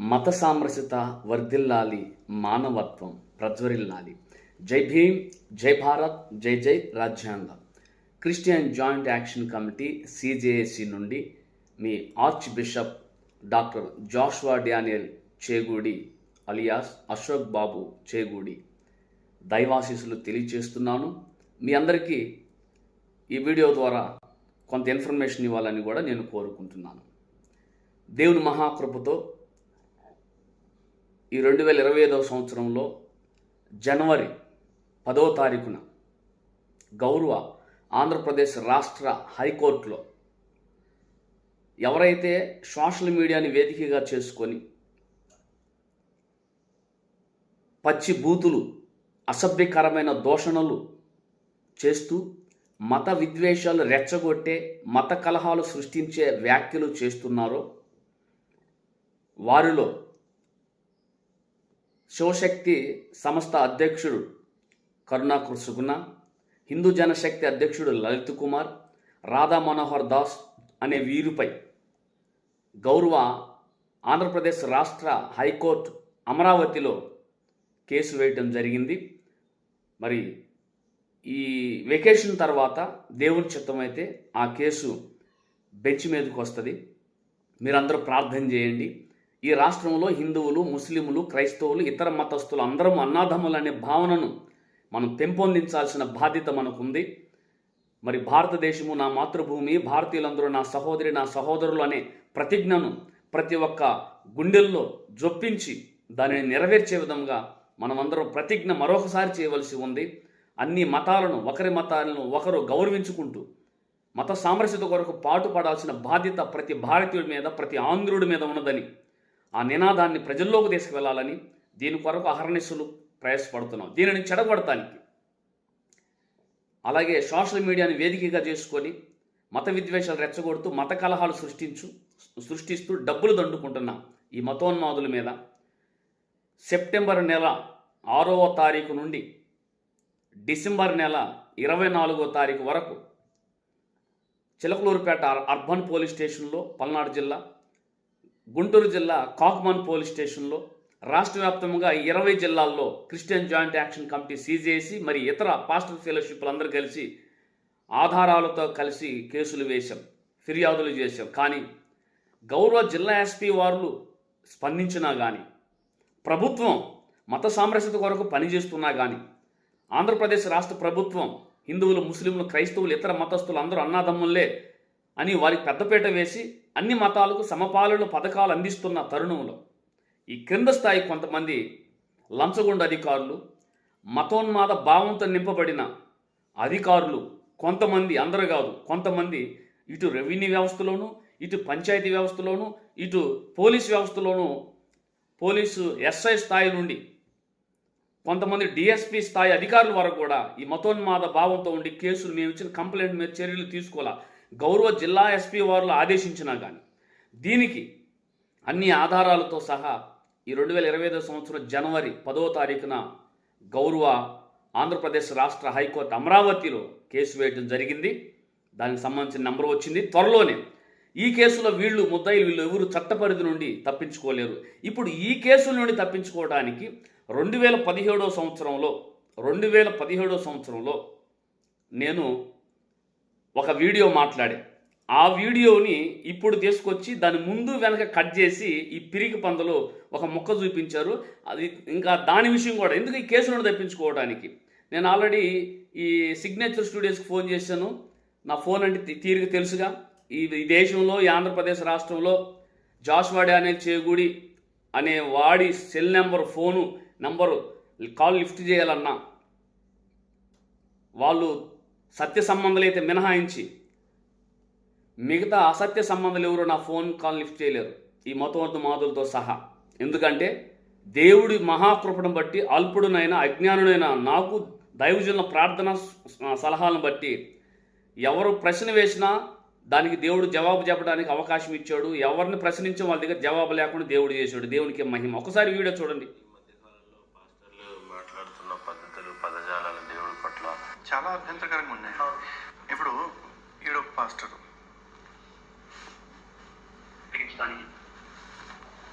మత సామరస్యత వర్ధిల్లాలి మానవత్వం ప్రజ్వరిల్లాలి. జై భీమ్ జై భారత్ జై జై రాజ్యాంగం. Christian joint action committee CJAC నుండి మీ archbishop doctor Joshua Daniel Chegudi alias Ashok Babu Chegudi దైవాశీస్సులు తెలియచేస్తున్నాను. మీ అందరికీ ఈ వీడియో ద్వారా కొంత ఇన్ఫర్మేషన్ ఇవ్వాలని కూడా నేను కోరుకుంటున్నాను. దేవుని మహాకృపతో ఈ రెండు వేల ఇరవై ఐదవ సంవత్సరంలో జనవరి పదవ తారీఖున గౌరవ ఆంధ్రప్రదేశ్ రాష్ట్ర హైకోర్టులో ఎవరైతే సోషల్ మీడియాని వేదికగా చేసుకొని పచ్చి బూతులు అసభ్యకరమైన దోషణలు చేస్తూ మత విద్వేషాలు రెచ్చగొట్టే మత కలహాలు సృష్టించే వ్యాఖ్యలు చేస్తున్నారో వారిలో శివశక్తి సంస్థ అధ్యక్షుడు కరుణాకర్ సుగుణ హిందూ జనశక్తి అధ్యక్షుడు లలిత్ కుమార్ రాధా మనోహర్ దాస్ అనే వీరిపై గౌరవ ఆంధ్రప్రదేశ్ రాష్ట్ర హైకోర్టు అమరావతిలో కేసు వేయటం జరిగింది. మరి ఈ వెకేషన్ తర్వాత దేవుని చిత్తమైతే ఆ కేసు బెంచ్ మీదకి వస్తుంది. మీరందరూ ప్రార్థన చేయండి. ఈ రాష్ట్రంలో హిందువులు ముస్లింలు క్రైస్తవులు ఇతర మతస్థులు అందరం అన్నాధములు అనే భావనను మనం పెంపొందించాల్సిన బాధ్యత మనకుంది. మరి భారతదేశము నా మాతృభూమి భారతీయులందరూ నా సహోదరి నా సహోదరులు అనే ప్రతిజ్ఞను ప్రతి ఒక్క గుండెల్లో జొప్పించి దానిని నెరవేర్చే విధంగా మనమందరం ప్రతిజ్ఞ మరొకసారి చేయవలసి ఉంది. అన్ని మతాలను ఒకరి మతాలను ఒకరు గౌరవించుకుంటూ మత సామరస్యత కొరకు పాటుపడాల్సిన బాధ్యత ప్రతి భారతీయుడి మీద ప్రతి ఆంధ్రుడి మీద ఉన్నదని ఆ నినాదాన్ని ప్రజల్లోకి తీసుకువెళ్ళాలని దీని కొరకు అహర్నిశలు ప్రయాసపడుతున్నాం. దీనిని చెడగొడటానికి అలాగే సోషల్ మీడియాని వేదికగా చేసుకొని మత విద్వేషాలు రెచ్చగొడుతూ మత కలహాలు సృష్టించు సృష్టిస్తూ డబ్బులు దండుకుంటున్న ఈ మతోన్మాదుల మీద సెప్టెంబర్ నెల ఆరవ తారీఖు నుండి డిసెంబర్ నెల ఇరవై నాలుగో తారీఖు వరకు చిలకలూరుపేట అర్బన్ పోలీస్ స్టేషన్లో పల్నాడు జిల్లా గుంటూరు జిల్లా కాక్మాన్ పోలీస్ స్టేషన్లో రాష్ట్ర వ్యాప్తంగా ఇరవై జిల్లాల్లో Christian joint action committee CJC మరి ఇతర పాస్టర్ ఫెలోషిప్లు అందరూ కలిసి ఆధారాలతో కలిసి కేసులు వేశాం ఫిర్యాదులు చేశాం. కానీ గౌరవ జిల్లా ఎస్పీ వారు స్పందించినా కానీ ప్రభుత్వం మత సామరస్యత కొరకు పనిచేస్తున్నా కానీ ఆంధ్రప్రదేశ్ రాష్ట్ర ప్రభుత్వం హిందువులు ముస్లింలు క్రైస్తవులు ఇతర మతస్థులు అందరూ అన్నాదమ్ములే అని వారికి పెద్దపీట వేసి అన్ని మతాలకు సమపాలన పథకాలు అందిస్తున్న తరుణంలో ఈ క్రింద స్థాయి కొంతమంది లంచగొండ అధికారులు మతోన్మాద భావంతో నింపబడిన అధికారులు కొంతమంది అందరు కాదు కొంతమంది ఇటు రెవెన్యూ వ్యవస్థలోను ఇటు పంచాయతీ వ్యవస్థలోను ఇటు పోలీస్ వ్యవస్థలోను పోలీసు ఎస్ఐ స్థాయి నుండి కొంతమంది డిఎస్పీ స్థాయి అధికారుల వరకు కూడా ఈ మతోన్మాద భావంతో ఉండి కేసులు మేము ఇచ్చిన కంప్లైంట్ మీద చర్యలు తీసుకోవాలా? గౌరవ జిల్లా ఎస్పీ వారు ఆదేశించినా కానీ దీనికి అన్ని ఆధారాలతో సహా ఈ రెండు వేల ఇరవై ఐదో సంవత్సరం జనవరి పదవ తారీఖున గౌరవ ఆంధ్రప్రదేశ్ రాష్ట్ర హైకోర్టు అమరావతిలో కేసు వేయడం జరిగింది. దానికి సంబంధించిన నంబర్ వచ్చింది. త్వరలోనే ఈ కేసులో వీళ్ళు ముద్దాయిలు వీళ్ళు ఎవరు చట్టపరిధి నుండి తప్పించుకోలేరు. ఇప్పుడు ఈ కేసుల నుండి తప్పించుకోవడానికి రెండు వేల పదిహేడో సంవత్సరంలో రెండు వేల పదిహేడో సంవత్సరంలో నేను ఒక వీడియో మాట్లాడే. ఆ వీడియోని ఇప్పుడు తీసుకొచ్చి దాని ముందు వెనక కట్ చేసి ఈ పిరికి పందులు ఒక ముక్క చూపించారు. అది ఇంకా దాని విషయం కూడా ఎందుకు ఈ కేసులను తప్పించుకోవడానికి? నేను ఆల్రెడీ ఈ సిగ్నేచర్ స్టూడియోస్కి ఫోన్ చేశాను. నా ఫోన్ అంటే తీరిక తెలుసుగా. ఈ దేశంలో ఈ ఆంధ్రప్రదేశ్ రాష్ట్రంలో జాస్వాడి అనే చేగుడి అనే వాడి cell number phone number call lift చేయాలన్నా వాళ్ళు సత్య సంబంధాలు అయితే మినహాయించి మిగతా అసత్య సంబంధాలు ఎవరు నా ఫోన్ కాల్ లిఫ్ట్ చేయలేరు. ఈ మతవర్ధ మాదులతో సహా. ఎందుకంటే దేవుడి మహాకృపను బట్టి అల్పుడునైనా అజ్ఞానుడైన నాకు దైవజనుల ప్రార్థన సలహాలను బట్టి ఎవరు ప్రశ్న వేసినా దానికి దేవుడు జవాబు చెప్పడానికి అవకాశం ఇచ్చాడు. ఎవరిని ప్రశ్నించే వాళ్ళ దగ్గర జవాబు లేకుండా దేవుడు చేశాడు. దేవునికి మహిమ. ఒకసారి వీడియో చూడండి ఈ మధ్యకాలంలో పాస్టర్లు మాట్లాడుతున్న పద్ధతులు పదజాలాలు దేవుడి పట్ల చాలా అభ్యంతరకరంగా ఉన్నాయి. ఇప్పుడు ఈడొక పాస్టర్.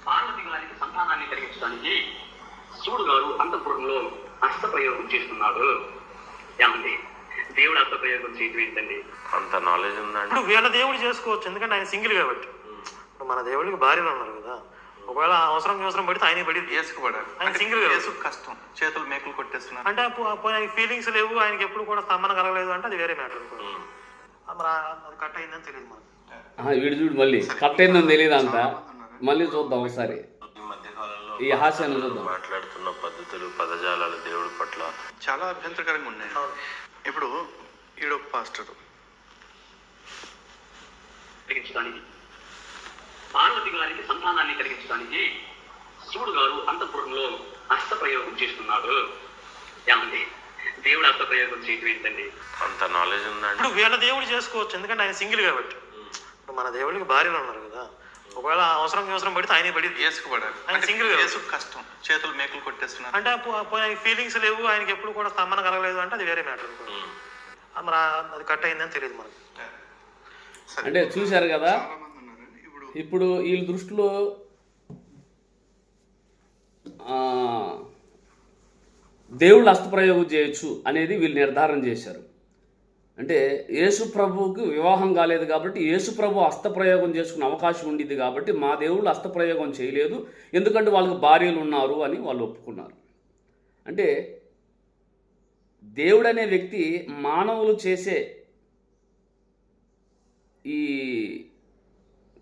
పార్వతి గారికి శివుడు గారు అంతఃపురంలో అస్త్రప్రయోగం చేస్తున్నాడు ఏమండి? దేవుడు అస్త్రప్రయోగం చేయటం ఏంటండి? అంత నాలెడ్జ్ ఉందండి. ఇప్పుడు వీళ్ళ దేవుడు చేసుకోవచ్చు ఎందుకంటే ఆయన సింగిల్ కాబట్టి. ఇప్పుడు మన దేవుడికి భార్యలు ఉన్నారు కదా. ఒకవేళ అవసరం అవసరం పడితే ఆయన పడి యేసుకు పడాలి ఆయన గా యేసుకు కష్టం. చేతులు మేకులు కొట్టేస్తున్నారు. అంటే ఆయనకి ఫీలింగ్స్ లేవు ఆయనకి ఎప్పుడు కూడా స్తంభన కలగలేదు అంటే అది వేరే మ్యాటర్ మరి అది కట్ అయిందని తెలియదు మనకు. ఆ, వీడు చూడు మళ్ళీ. కట్ అయిందని తెలియదు అంట మళ్ళీ చూద్దాం ఒకసారి. ఈ మధ్య కాలంలో ఈ హాస్యాన్ని చూద్దాం. మాట్లాడుతున్న పద్ధతులు పదజాలాలు దేవుడి పట్ల చాలా అభ్యంతరకరంగా ఉన్నాయి. ఇప్పుడు ఈడొక పాస్టర్ పార్వతి గారికి సంతానాన్ని కలిగించడానికి శివుడు గారు అంతఃపురంలో అస్త్రప్రయోగం చేస్తున్నాడు ఏమండి? దేవుడు అస్త్రప్రయోగం చేయటం ఏంటండి? అంత నాలెడ్జ్ ఉందండి ఇప్పుడు వీళ్ళ దేవుడు చేసుకోవచ్చు ఎందుకంటే ఆయన సింగిల్ కాబట్టి. ఇప్పుడు మన దేవుడికి భార్యలు ఉన్నారు కదా ఒకవేళ అవసరం అవసరం పడితే ఆయన పడి యేసుకు పడాలి ఆయన యేసుకు కష్టం. చేతులు మేకులు కొట్టేస్తున్నారు. అంటే ఆయనకి ఫీలింగ్స్ లేవు ఆయనకి ఎప్పుడు కూడా స్తంభన కలగలేదు అంటే అది వేరే మ్యాటర్ మరి అది కట్ అయిందని తెలియదు మనకు. అంటే చూశారు కదా ఇప్పుడు వీళ్ళ దృష్టిలో దేవుళ్ళు అస్తప్రయోగం చేయొచ్చు అనేది వీళ్ళు నిర్ధారణ చేశారు. అంటే యేసు ప్రభువుకి వివాహం కాలేదు కాబట్టి యేసు ప్రభు అస్తప్రయోగం చేసుకునే అవకాశం ఉండింది కాబట్టి మా దేవుళ్ళు అస్తప్రయోగం చేయలేదు ఎందుకంటే వాళ్ళకి భార్యలు ఉన్నారు అని వాళ్ళు ఒప్పుకున్నారు. అంటే దేవుడు అనే వ్యక్తి మానవులు చేసే ఈ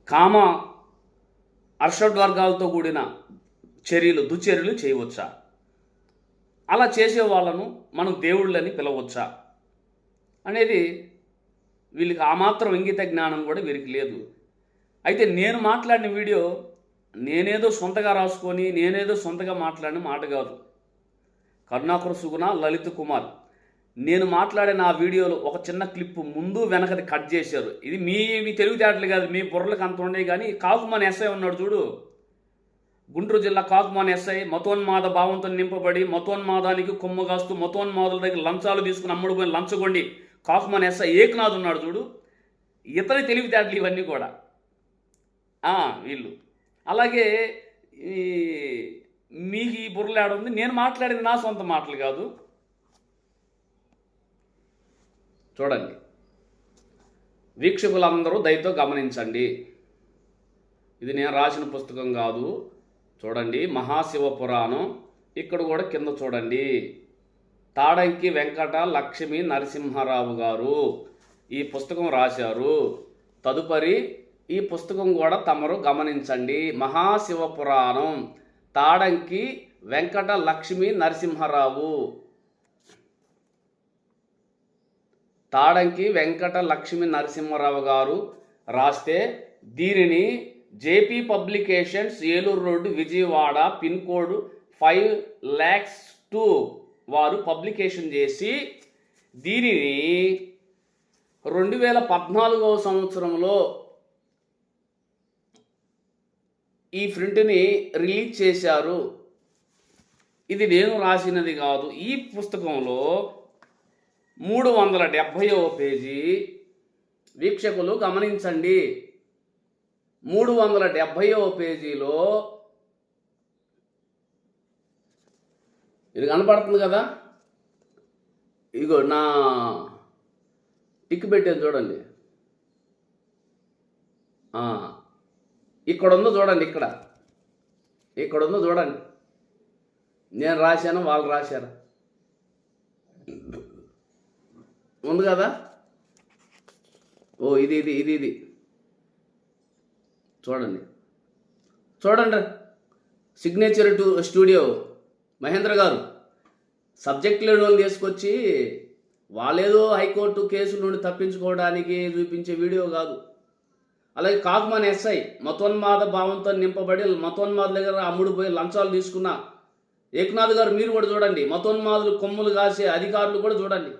కామ హర్షడ్వర్గాలతో కూడిన చర్యలు దుచర్యలు చేయవచ్చా? అలా చేసే వాళ్ళను మనం దేవుళ్ళని పిలవచ్చా? అనేది వీళ్ళకి ఆ మాత్రం ఇంగిత జ్ఞానం కూడా వీరికి లేదు. అయితే నేను మాట్లాడిన వీడియో నేనేదో సొంతగా రాసుకొని నేనేదో సొంతగా మాట్లాడిన మాట కాదు. కరుణాకర సుగుణ లలిత్ కుమార్. నేను మాట్లాడిన ఆ వీడియోలో ఒక చిన్న క్లిప్ ముందు వెనకది కట్ చేశారు. ఇది మీ మీ తెలివితేటలు కాదు మీ బుర్రలకు అంత ఉండే కానీ కాకుమాన్ ఎస్ఐ ఉన్నాడు చూడు. గుంటూరు జిల్లా కాకుమాన్ ఎస్ఐ మతోన్మాద భావంతో నింపబడి మతోన్మాదానికి కొమ్ము కాస్తూ మతోన్మాదుల దగ్గర లంచాలు తీసుకుని అమ్ముడు పోయిన లంచగొండి కాకుమాన్ ఎస్ఐ ఏకనాథ్ ఉన్నాడు చూడు. ఇతని తెలివితేటలు ఇవన్నీ కూడా. వీళ్ళు. అలాగే ఈ మీకు ఈ బుర్రలు ఉంది నేను మాట్లాడింది నా సొంత మాటలు కాదు. చూడండి. వీక్షకులందరూ దయతో గమనించండి. ఇది నేను రాసిన పుస్తకం కాదు. చూడండి మహాశివ పురాణం ఇక్కడ కూడా కింద చూడండి. తాడంకి వెంకట లక్ష్మి నరసింహారావు గారు ఈ పుస్తకం రాశారు. తదుపరి ఈ పుస్తకం కూడా తమరు గమనించండి. మహాశివ పురాణం తాడంకి వెంకట లక్ష్మి నరసింహారావు. తాడంకి వెంకట లక్ష్మి నరసింహారావు గారు రాస్తే దీనిని JP publications Eluru road Vijayawada pin code five lakhs two వారు పబ్లికేషన్ చేసి దీనిని రెండు వేల పద్నాలుగవ సంవత్సరంలో ఈ ప్రింట్ని రిలీజ్ చేశారు. ఇది నేను రాసినది కాదు. ఈ పుస్తకంలో మూడు వందల డెబ్భైవ పేజీ. వీక్షకులు గమనించండి. మూడు వందల డెబ్భైవ పేజీలో ఇది కనపడుతుంది కదా? ఇగో నా టిక్ పెట్టాను చూడండి. ఇక్కడ ఉందో చూడండి ఇక్కడ. ఇక్కడ ఉందో చూడండి. నేను రాశాను వాళ్ళు రాశారు. ఉంది కదా? ఓ ఇది ఇది ఇది ఇది. చూడండి. చూడండి. సిగ్నేచర్ టూ స్టూడియో మహేంద్ర గారు సబ్జెక్ట్ లేని తీసుకొచ్చి వాళ్ళేదో హైకోర్టు కేసు నుండి తప్పించుకోవడానికి చూపించే వీడియో కాదు. అలాగే కాకుమాన్ ఎస్ఐ మతోన్మాద భావంతో నింపబడి మతోన్మాద దగ్గర అమ్ముడు పోయి లంచాలు తీసుకున్న ఏకనాథ్ గారు మీరు కూడా చూడండి. మతోన్మాదులు కొమ్ములు కాసే అధికారులు కూడా చూడండి.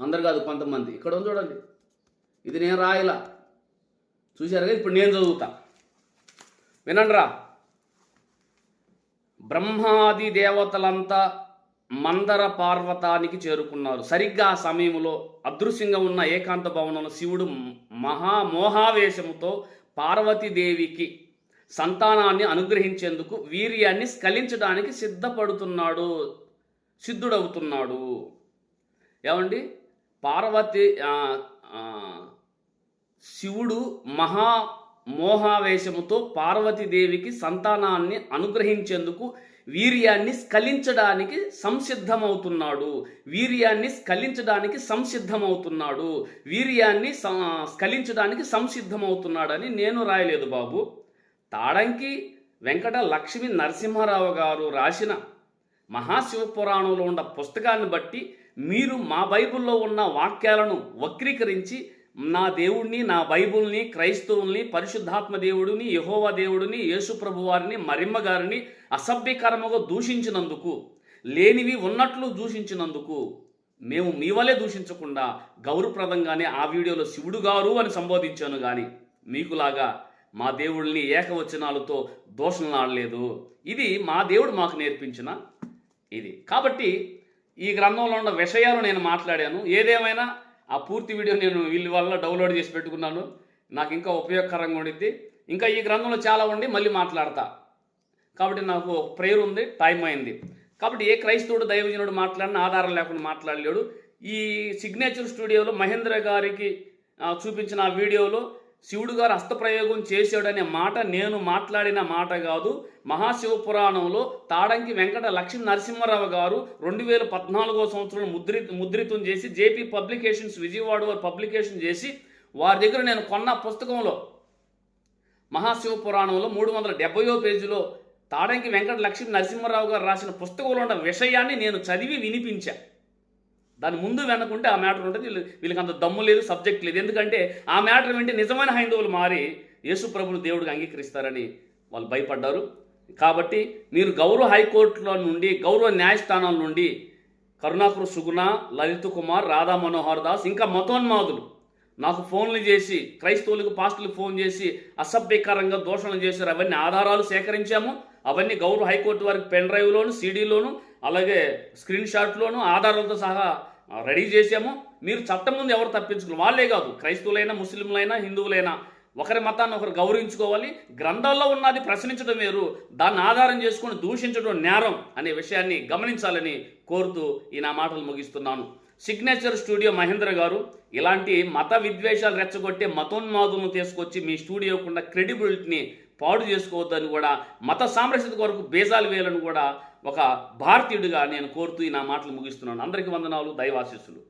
అందరు కాదు కొంతమంది. ఇక్కడ ఉంది చూడండి. ఇది నేను రాయలా. చూశారు కదా ఇప్పుడు నేను చదువుతా. వినండిరా. బ్రహ్మాది దేవతలంతా మందర పార్వతానికి చేరుకున్నారు. సరిగ్గా ఆ సమయంలో అదృశ్యంగా ఉన్న ఏకాంత భవనంలో శివుడు మహామోహావేశముతో పార్వతీదేవికి సంతానాన్ని అనుగ్రహించేందుకు వీర్యాన్ని స్ఖలించడానికి సిద్ధపడుతున్నాడు సిద్ధుడవుతున్నాడు. ఏమండి? పార్వతి శివుడు మహా మోహావేశముతో పార్వతీదేవికి సంతానాన్ని అనుగ్రహించేందుకు వీర్యాన్ని స్ఖలించడానికి సంసిద్ధమవుతున్నాడు. వీర్యాన్ని స్ఖలించడానికి సంసిద్ధమవుతున్నాడు. వీర్యాన్ని స- స్ఖలించడానికి సంసిద్ధమవుతున్నాడని నేను రాయలేదు బాబు. తాడంకి వెంకట లక్ష్మీ నరసింహారావు గారు రాసిన మహాశివపురాణంలో ఉన్న పుస్తకాన్ని బట్టి మీరు మా బైబిల్లో ఉన్న వాక్యాలను వక్రీకరించి నా దేవుణ్ణి నా బైబుల్ని క్రైస్తవుల్ని పరిశుద్ధాత్మ దేవుడిని యహోవా దేవుడిని యేసుప్రభు వారిని మరిమ్మ గారిని అసభ్యకరముగా దూషించినందుకు లేనివి ఉన్నట్లు దూషించినందుకు మేము మీ వలే దూషించకుండా గౌరవప్రదంగానే ఆ వీడియోలో శివుడు గారు అని సంబోధించాను కానీ మీకులాగా మా దేవుడిని ఏకవచనాలతో దోషణలాడలేదు. ఇది మా దేవుడు మాకు నేర్పించిన ఇది. కాబట్టి ఈ గ్రంథంలో ఉన్న విషయాలు నేను మాట్లాడాను. ఏదేమైనా ఆ పూర్తి వీడియో నేను వీళ్ళ వల్ల డౌన్లోడ్ చేసి పెట్టుకున్నాను. నాకు ఇంకా ఉపయోగకరంగా ఉండిద్ది. ఇంకా ఈ గ్రంథంలో చాలా ఉండి మళ్ళీ మాట్లాడతా. కాబట్టి నాకు ప్రేయర్ ఉంది టైం అయింది. కాబట్టి ఏ క్రైస్తవుడు దైవజనుడు మాట్లాడిన ఆధారం లేకుండా మాట్లాడలేడు. ఈ సిగ్నేచర్ స్టూడియోలో మహేంద్ర గారికి చూపించిన ఆ వీడియోలో శివుడు గారు హస్తప్రయోగం చేశాడనే మాట నేను మాట్లాడిన మాట కాదు. మహాశివ పురాణంలో తాడంకి వెంకట లక్ష్మీ నరసింహారావు గారు రెండు వేల పద్నాలుగో సంవత్సరంలో ముద్రి ముద్రితం చేసి జేపీ పబ్లికేషన్స్ విజయవాడ వారు పబ్లికేషన్ చేసి వారి దగ్గర నేను కొన్న పుస్తకంలో మహాశివ పురాణంలో మూడు వందల డెబ్బయో పేజీలో తాడంకి వెంకట లక్ష్మీ నరసింహారావు గారు రాసిన పుస్తకంలో ఉన్న విషయాన్ని నేను చదివి వినిపించా. దాని ముందు వెనకుంటే ఆ మ్యాటర్ ఉంటుంది. వీళ్ళు వీళ్ళకి అంత దమ్ము లేదు సబ్జెక్ట్ లేదు. ఎందుకంటే ఆ మ్యాటర్ వింటే నిజమైన హైందవులు మారి యేసు ప్రభుని దేవుడికి అంగీకరిస్తారని వాళ్ళు భయపడ్డారు. కాబట్టి మీరు గౌరవ హైకోర్టులో నుండి గౌరవ న్యాయస్థానాల నుండి కరుణాకర్ సుగుణ లలిత్ కుమార్ రాధా మనోహర్ దాస్ ఇంకా మతోన్మాదులు నాకు ఫోన్లు చేసి క్రైస్తవులకు పాస్టులకు ఫోన్ చేసి అసభ్యకరంగా దోషణలు చేశారు. అవన్నీ ఆధారాలు సేకరించాము. అవన్నీ గౌరవ హైకోర్టు వారికి పెన్ డ్రైవ్లోను సీడీలోను అలాగే స్క్రీన్ షాట్లోను ఆధారాలతో సహా రెడీ చేశాము. మీరు చట్టం ముందు ఎవరు తప్పించుకుని వాళ్ళే కాదు క్రైస్తవులైనా ముస్లింలైనా హిందువులైనా ఒకరి మతాన్ని ఒకరు గౌరవించుకోవాలి. గ్రంథాల్లో ఉన్నది ప్రశ్నించడం వేరు దాన్ని ఆధారం చేసుకొని దూషించడం నేరం అనే విషయాన్ని గమనించాలని కోరుతూ ఈ నా మాటలు ముగిస్తున్నాను. సిగ్నేచర్ స్టూడియో మహేంద్ర గారు ఇలాంటి మత విద్వేషాలు రెచ్చగొట్టే మతోన్మాదులను తీసుకొచ్చి మీ స్టూడియోకున్న క్రెడిబిలిటీని పాడు చేసుకోవద్దని కూడా మత సామరస్యత కొరకు బేజాలు వేయాలని కూడా ఒక భారతీయుడిగా నేను కోరుతూ ఈ నా మాటలు ముగిస్తున్నాను. అందరికీ వందనాలు. దైవాశీస్సులు.